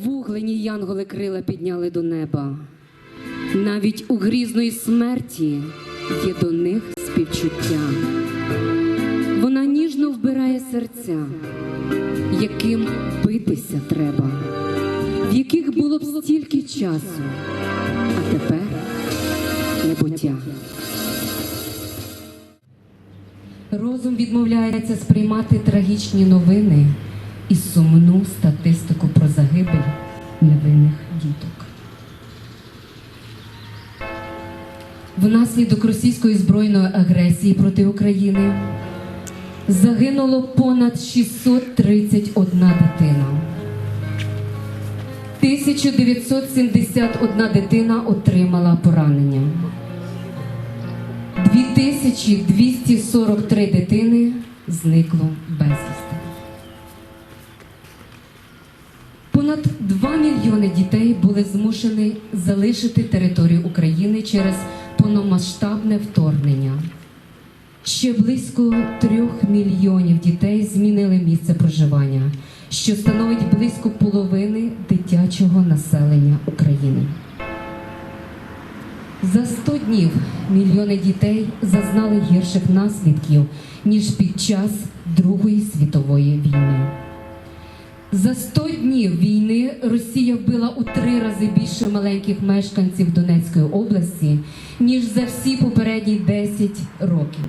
обвуглені янголи крила підняли до неба. Навіть у грізної смерті є до них співчуття. Вона ніжно вбирає серця, яким битися треба, в яких було б стільки часу, а тепер небуття. Розум відмовляється сприймати трагічні новини і сумну статистику Внаслідок російської збройної агресії проти України загинуло понад 631 дитина. 1971 дитина отримала поранення. 2243 дитини зникло безвісти. Понад 2 мільйони дітей були змушені залишити територію України через повномасштабне вторгнення. Ще близько трьох мільйонів дітей змінили місце проживання, що становить близько половини дитячого населення України. За 100 днів мільйони дітей зазнали гірших наслідків, ніж під час Другої світової війни. За 100 днів війни Росія вбила у три рази більше маленьких мешканців Донецької області, ніж за всі попередні 10 років.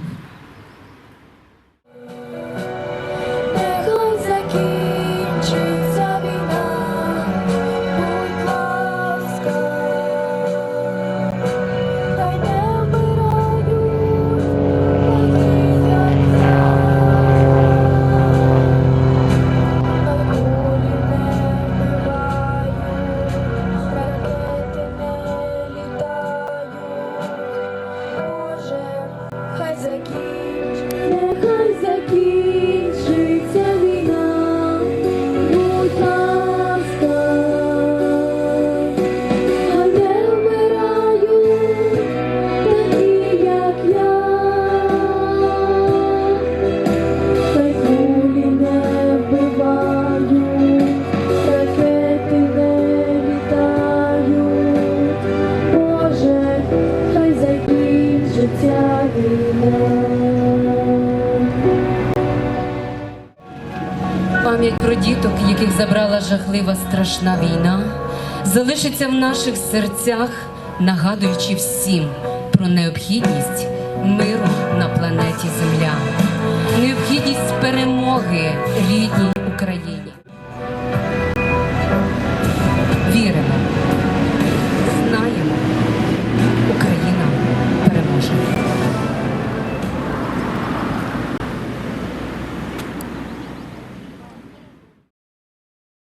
Діток, яких забрала жахлива страшна війна, залишиться в наших серцях, нагадуючи всім про необхідність миру на планеті Земля, необхідність перемоги рідній